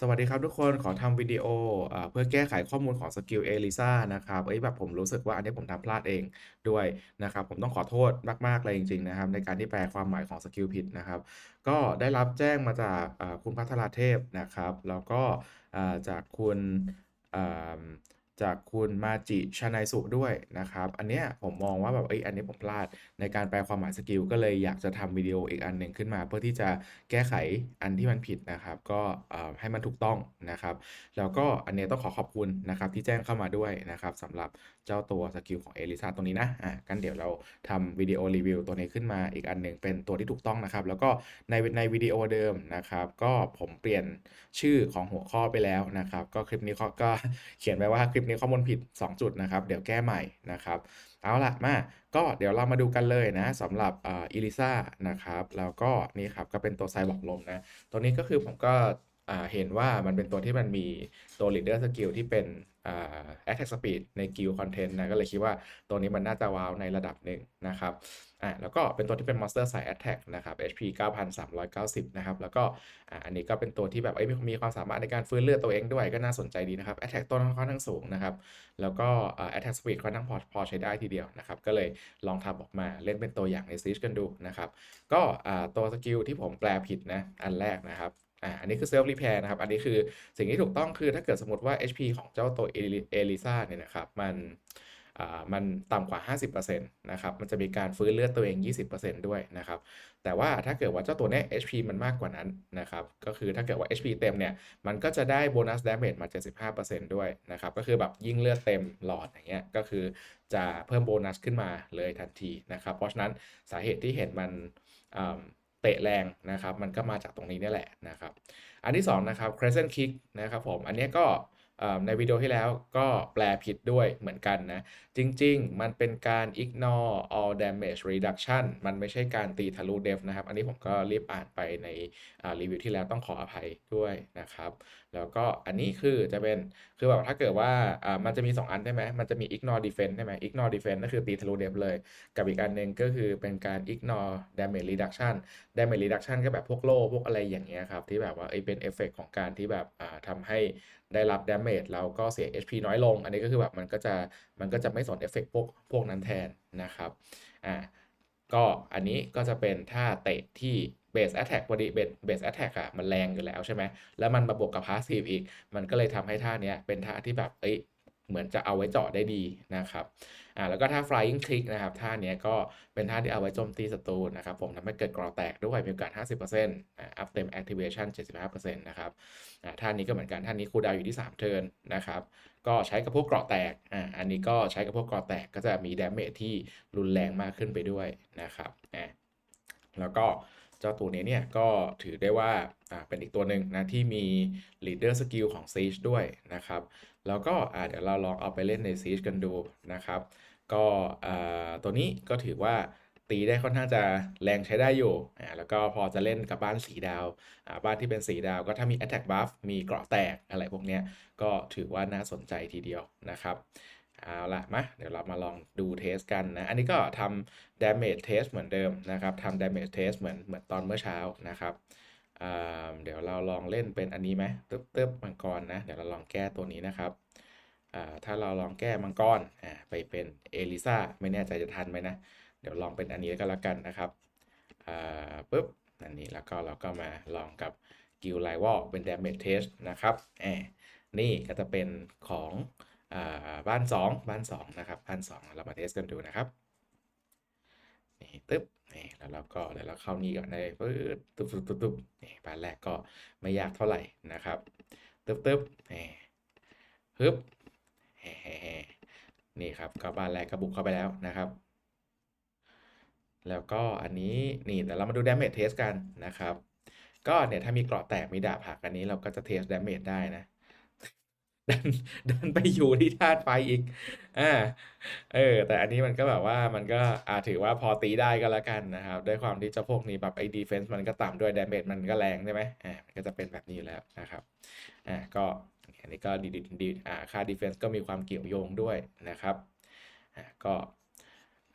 สวัสดีครับทุกคนขอทำวิดีโออเพื่อแก้ไขข้อมูลของสกิลเอลิซ่านะครับเอ้ยแบบผมรู้สึกว่าอันนี้ผมทำพลาดเองด้วยนะครับ ผมต้องขอโทษมาก ๆ เลยจริง ๆ นะครับ ในการที่แปลความหมายของสกิลผิดนะครับ ก็ได้รับแจ้งมาจากคุณพัทรเทพนะครับ แล้วก็จากคุณ จากคุณมาจิชานายสุด้วยนะครับ อันเนี้ยผมมองว่าแบบเอ้ยอันนี้ผมพลาดในการแปลความหมายสกิล ก็เลยอยากจะทำวิดีโออีกอันหนึ่งขึ้นมา เพื่อที่จะแก้ไขอันที่มันผิดนะครับ ก็อ่าให้มันถูกต้องนะครับ แล้วก็อันเนี้ยต้องขอขอบคุณนะครับที่แจ้งเข้ามาด้วยนะครับสำหรับเจ้าตัวสกิลของ Elisa ตรงนี้นะอะกันเดี๋ยวเราทำวิดีโอรีวิวตัวนี้ขึ้นมาอีกอันหนึ่งเป็นตัวที่ถูกต้องนะครับ แล้วก็ในในวิดีโอเดิมนะครับ ก็ผมเปลี่ยนชื่อของหัวข้อไปแล้วนะครับ ก็คลิปนี้เขาก็เขียนไว้ว่าคลิปนี้ข้อมูลผิด 2 จุดนะครับ เดี๋ยวแก้ใหม่นะครับ เอาละมาก็เดี๋ยวเรามาดูกันเลยนะสำหรับอิลิซ่านะครับ แล้วก็นี่ครับก็เป็นตัวไซบอร์กลมนะ ตัวนี้ก็คือผมก็ เห็นว่ามันเป็นตัวที่มันมีตัว leader skill ที่เป็นอ attack speed ใน guild content นะก็เลยคิดว่าตัวนี้มันน่าจะว้าวในระดับหนึ่งนะครับอ่าแล้วก็เป็นตัวที่เป็น monster สาย attack นะครับ HP 9,390 นะครับ แล้วก็อ่าอันนี้ก็เป็นตัวที่แบบเอ้ยมีมีความสามารถในการฟื้นเลือดตัวเองด้วยก็น่าสนใจดีนะครับ attack ต้นค่อนข้างสูงนะครับ แล้วก็อ่า attack speed ค่อนข้างพอพอใช้ได้ทีเดียวนะครับ ก็เลยลองทำออกมาเล่นเป็นตัวอย่างในซีชกันดูนะครับ ก็อ่าตัวสกิลที่ผมแปลผิดนะอันแรกนะครับ อ่าอันนี้คือ self repair นะครับ อันนี้คือสิ่งที่ถูกต้องคือถ้าเกิดสมมติว่า HP ของเจ้าตัวเอลิซาเนี่ยนะครับมันมันต่ำกว่า 50%นะครับ มันจะมีการฟื้นเลือดตัวเอง 20%ด้วยนะครับ แต่ว่าถ้าเกิดว่าเจ้าตัวเนี้ย HP มันมากกว่านั้นนะครับ ก็คือถ้าเกิดว่า HP เต็มเนี่ย มันก็จะได้โบนัส damage มา 75%ด้วยนะครับ ก็คือแบบยิ่งเลือดเต็มหลอดอย่างเงี้ย ก็คือจะเพิ่มโบนัสขึ้นมาเลยทันทีนะครับ เพราะฉะนั้นสาเหตุที่เห็นมันอ เตะแรงนะครับ มันก็มาจากตรงนี้นี่แหละนะครับ อันที่2นะครับ crescent kick นะครับผม อันนี้ก็ ในวิดีโอที่แล้วก็แปลผิดด้วยเหมือนกันนะ จริง ๆ มันเป็นการ ignore all damage reduction มันไม่ใช่การตีทะลุ def นะครับ อันนี้ผมก็รีบอ่านไปในอ่ารีวิวที่แล้วต้องขออภัยด้วยนะครับ แล้วก็อันนี้คือจะเป็น คือแบบถ้าเกิดว่าอ่ามันจะมี 2 อันใช่ไหมมันจะมี ignore defense ใช่ไหม ignore defense ก็คือตีทะลุ def เลย กับอีกอันหนึ่งก็คือเป็นการ ignore damage reduction damage reduction ก็แบบพวกโล่พวกอะไรอย่างเงี้ยครับที่แบบว่าเอ้ยเป็นเอฟเฟกต์ของการที่แบบอ่าทำให้ได้รับ damage แล้วก็เสีย HP น้อยลง อันนี้ก็คือแบบมันก็จะมันก็จะไม่สนเอฟเฟกต์พวกพวกนั้นแทนนะครับอ่าก็อันนี้ก็จะเป็นท่าเตะที่เบสแอตแทกพอดีเบสแอตแทกอะมันแรงอยู่แล้วใช่ไหมแล้วมันมาบวกกับพาสซีฟอีก มันก็เลยทำให้ท่าเนี้ยเป็นท่าที่แบบเอ้ย เหมือนจะเอาไว้เจาะได้ดีนะครับอ่าแล้วก็ท่า flying kick นะครับท่านี้ก็เป็นท่าที่เอาไว้โจมตีศัตรูนะครับผมทำให้เกิดกรอแตกด้วยมีโอกาส 50%อ่า up เต็ม activation 75%นะครับอ่าท่านี้ก็เหมือนกันท่านี้คูดาวอยู่ที่ 3 เทิร์นนะครับก็ใช้กับพวกกราแตกอ่าอันนี้ก็ใช้กับพวกกราแตกก็จะมีดาเมจที่รุนแรงมากขึ้นไปด้วยนะครับอ่าแล้วก็ จ้าตัวนี้เนี่ยก็ถือได้ว่าเป็นอีกตัวหนึ่งนะที่มี leader skill ของ Siege ด้วยนะครับ แล้วก็เดี๋ยวเราลองเอาไปเล่นใน Siege กันดูนะครับ ก็ตัวนี้ก็ถือว่าตีได้ค่อนข้างจะแรงใช้ได้อยู่อ่าแล้วก็พอจะเล่นกับบ้านสีดาวอ่าบ้านที่เป็นสีดาวก็ถ้ามี attack buff มีเกราะแตกอะไรพวกเนี้ยก็ถือว่าน่าสนใจทีเดียวนะครับ เอาละมาเดี๋ยวเรามาลองดูเทสกันนะ อันนี้ก็ทำ damage test เหมือนเดิมนะครับทำ damage test เหมือนเหมือนตอนเมื่อเช้านะครับเดี๋ยวเราลองเล่นเป็นอันนี้ไหมตึ๊บตึ๊บมังกรนะ เดี๋ยวเราลองแก้ตัวนี้นะครับ ถ้าเราลองแก้มังกรไปเป็นเอลิซาไม่แน่ใจจะทันไหมนะ เดี๋ยวลองเป็นอันนี้ก็แล้วกันนะครับปุ๊บอันนี้แล้วก็เราก็มาลองกับกิลไลวอลเป็น damage test นะครับนี่ก็จะเป็นของ บ้าน 2 บ้าน2นะครับบ้าน2 เรามาเทสกันดูนะครับนี่ตึ๊บนี่แล้วเราก็แล้วเราเข้านี่ก่อนได้ปึ๊บตุ๊บตุ๊บตุ๊บตุ๊บนี่บ้านแรกก็ไม่ยากเท่าไหร่นะครับตึ๊บตึ๊บนี่ฮึบแฮ่แฮ่แฮ่นี่ครับก็บ้านแรกก็บุกเข้าไปแล้วนะครับ แล้วก็อันนี้นี่แต่เรามาดู damage test กันนะครับ ก็เนี่ยถ้ามีเกราะแตกมีดาบหักอันนี้เราก็จะเทส damage ได้นะ ดันดันไปอยู่ที่ธาตุไฟอีกอ่าเออ แต่อันนี้มันก็แบบว่ามันก็อาถือว่าพอตีได้ก็แล้วกันนะครับ ด้วยความที่เจ้าพวกนี้แบบไอ้ defense มันก็ต่ำด้วย damage มันก็แรงใช่ไหมอ่ามันก็จะเป็นแบบนี้อยู่แล้วนะครับอ่าก็อันนี้ก็ดีดีดีอ่าค่า defense ก็มีความเกี่ยวโยงด้วยนะครับอ่าก็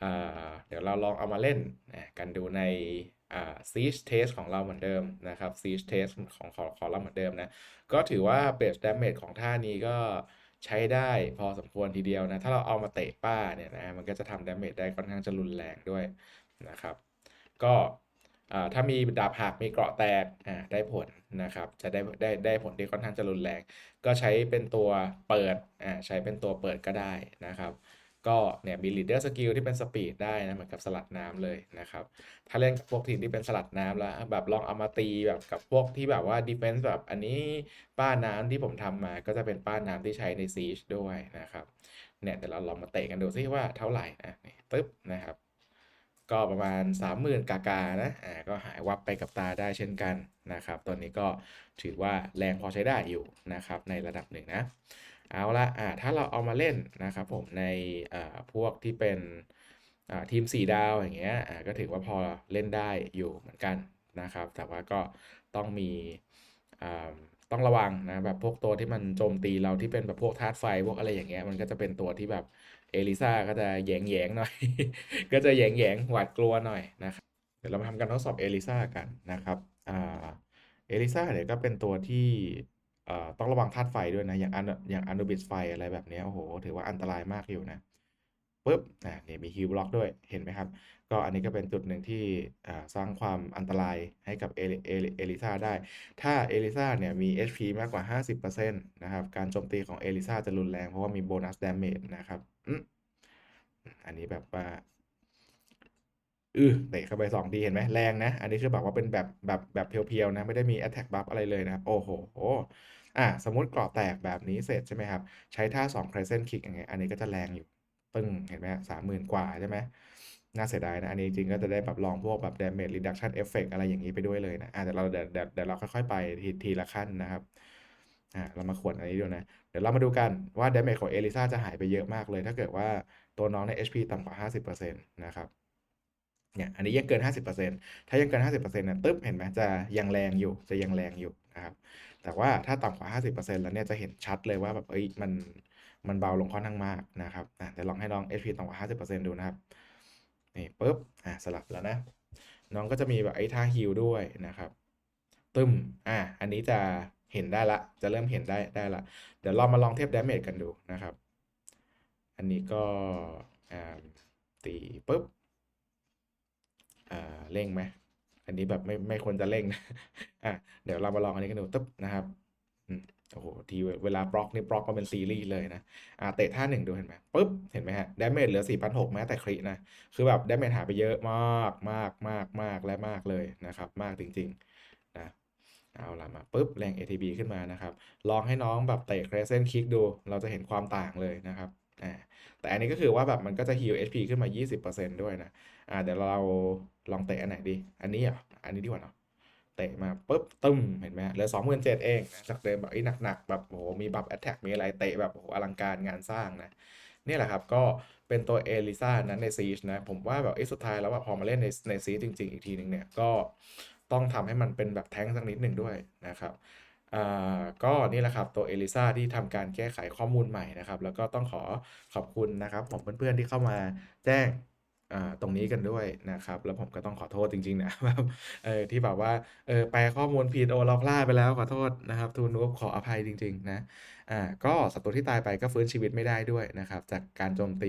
อ่า เดี๋ยวเราลองเอามาเล่นนะกันดูใน siege test ของเราเหมือนเดิมนะครับ siege test ของของของเราเหมือนเดิมนะ ก็ถือว่า base damage ของท่านี้ก็ใช้ได้พอสมควรทีเดียวนะ ถ้าเราเอามาเตะป้าเนี่ยนะมันก็จะทำ damage ได้ค่อนข้างจะรุนแรงด้วยนะครับ ก็ถ้ามีดาบหักมีเกราะแตกได้ผลนะครับ จะได้ได้ได้ผลที่ค่อนข้างจะรุนแรง ก็ใช้เป็นตัวเปิดใช้เป็นตัวเปิดก็ได้นะครับ ก็เนี่ยมี leader skill ที่เป็นสปีดได้นะเหมือนกับสลัดน้ำเลยนะครับ ถ้าเล่นกับพวกทีมที่เป็นสลัดน้ำแล้ว แบบลองเอามาตีแบบกับพวกที่แบบว่า defense แบบอันนี้ป้าน้ำที่ผมทำมาก็จะเป็นป้าน้ำที่ใช้ใน siege ด้วยนะครับเนี่ยเดี๋ยวเราลองมาเตะกันดูซิว่าเท่าไหร่นะนี่ตึ๊บนะครับ ก็ประมาณ 30,000 กากานะอ่าก็หายวับไปกับตาได้เช่นกันนะครับตัวนี้ก็ถือว่าแรงพอใช้ได้อยู่นะครับในระดับหนึ่งนะ เอาละอ่าถ้าเราเอามาเล่นนะครับผมในอ่าพวกที่เป็นอ่าทีม 4 ดาวอย่างเงี้ยอ่าก็ถือว่าพอเล่นได้อยู่เหมือนกันนะครับ แต่ว่าก็ต้องมีอ่าต้องระวังนะแบบพวกตัวที่มันโจมตีเราที่เป็นแบบพวกธาตุไฟพวกอะไรอย่างเงี้ยมันก็จะเป็นตัวที่แบบเอลิซาก็จะแยงๆหน่อย ก็จะแยงๆหวาดกลัวหน่อยนะครับเดี๋ยวเรามาทำการทดสอบเอลิซากันนะครับอ่าเอลิซาเนี่ยก็เป็นตัวที่ ต้องระวังธาตุไฟด้วยนะ อย่างอันอย่างอนูบิสไฟอะไรแบบนี้โอ้โห ถือว่าอันตรายมากอยู่นะปุ๊บอ่าเนี่ยมีฮิลบล็อกด้วยเห็นไหมครับ ก็อันนี้ก็เป็นจุดหนึ่งที่สร้างความอันตรายให้กับเอลิเอลิเอลิซาได้ ถ้าเอลิซาเนี่ยมี HP มากกว่า 50%นะครับ การโจมตีของเอลิซาจะรุนแรงเพราะว่ามีโบนัสดาเมจนะครับอันนี้แบบว่าอือเตะเข้าไปสองทีเห็นไหมแรงนะ อันนี้คือแบบว่าเป็นแบบแบบแบบเพียวๆนะ ไม่ได้มี attack buff อะไรเลยนะครับ โอ้โห อะสมมุติกราะแตกแบบนี้เสร็จใช่ไหมครับ ใช้ท่า2 crescent kick อย่างเงี้ยอันนี้ก็จะแรงอยู่ ปึ้ง เห็นไหมสามหมื่นกว่าใช่ไหมน่าเสียดายนะ อันนี้จริงก็จะได้แบบลองพวกแบบ damage reduction effect อะไรอย่างนี้ไปด้วยเลยนะอะเดี๋ยวเราเดี๋ยวเดี๋ยวเราค่อยๆไปทีทีละขั้นนะครับอะเรามาขวนอันนี้ดูนะ เดี๋ยวเรามาดูกันว่า damage ของเอลิซาจะหายไปเยอะมากเลย ถ้าเกิดว่าตัวน้องใน HP ต่ำกว่า 50%นะครับเนี่ยอันนี้ยังเกิน 50%ถ้ายังเกิน 50%เนี่ยตึ๊บเห็นไหมจะยังแรงอยู่จะยังแรงอยู่ นะครับ แต่ว่าถ้าต่ำกว่า 50%แล้วเนี่ยจะเห็นชัดเลยว่าแบบเอ้ยมันมันเบาลงค่อนข้างมากนะครับอะเดี๋ยวลองให้น้อง HP ต่ำกว่า 50%ดูนะครับนี่ปุ๊บอะสลับแล้วนะ น้องก็จะมีแบบไอ้ท่าฮิลด้วยนะครับตึมอะอันนี้จะเห็นได้ละ จะเริ่มเห็นได้ได้ละ เดี๋ยวเรามาลองเทียบดาเมจกันดูนะครับ อันนี้ก็อ่าตีปุ๊บอ่าเร่งไหม อันนี้แบบไม่ไม่ควรจะเร่งนะอะเดี๋ยวเรามาลองอันนี้กันดูตึ๊บนะครับอืมโอ้โหทีเวลาบล็อกนี่บล็อกมาเป็นซีรีส์เลยนะอ่าเตะท่าหนึ่งดูเห็นไหมปุ๊บ เห็นไหมฮะดาเมจเหลือ 4,600แม้แต่ครินะ คือแบบดาเมจหายไปเยอะมากมากมากมากและมากเลยนะครับ มากจริงๆนะเอาละมาปุ๊บแรง ATB ขึ้นมานะครับ ลองให้น้องแบบเตะ crescent kick ดู เราจะเห็นความต่างเลยนะครับ แต่อันนี้ก็คือว่าแบบมันก็จะ heal HP ขึ้นมา 20%ด้วยนะอ่าเดี๋ยวเราลองเตะอันไหนดี อันนี้อะอันนี้ดีกว่าเนาะเตะมาปุ๊บตึ้มเห็นไหมเหลือสองหมื่นเจ็ดเองนะจากเดิมแบบไอ้หนักๆแบบโอ้โหมีบัฟแอตแทกมีอะไรเตะแบบโอ้โหอลังการงานสร้างนะนี่แหละครับก็เป็นตัวเอลิซานั้นในซีชนะ ผมว่าแบบไอ้สุดท้ายแล้วว่าพอมาเล่นในในซีจริง ๆ อีกทีหนึ่งเนี่ยก็ต้องทำให้มันเป็นแบบแท้งสักนิดหนึ่งด้วยนะครับ ก็นี่แหละครับตัวเอลิซาที่ทำการแก้ไขข้อมูลใหม่นะครับ แล้วก็ต้องขอขอบคุณนะครับผมเพื่อนๆที่เข้ามาแจ้งตรงนี้กันด้วยนะครับ แล้วผมก็ต้องขอโทษจริงๆนะแบบเออที่แบบว่าแปลข้อมูลผิดโอเราพลาดไปแล้วขอโทษนะครับทูนูบขออภัยจริงๆนะอ่าก็ศัตรูที่ตายไปก็ฟื้นชีวิตไม่ได้ด้วยนะครับ จากการโจมตี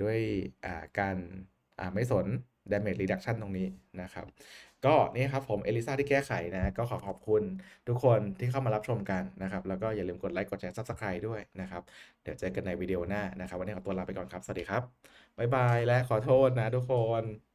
ด้วยการไม่สน damage reduction ตรงนี้นะครับ ก็นี่ครับผมเอลิซาที่แก้ไขนะ ก็ขอขอบคุณทุกคนที่เข้ามารับชมกันนะครับ แล้วก็อย่าลืมกดไลค์กดแชร์ Subscribe ด้วยนะครับ เดี๋ยวเจอกันในวิดีโอหน้านะครับ วันนี้ขอตัวลาไปก่อนครับ สวัสดีครับ บ๊ายบาย และขอโทษนะทุกคน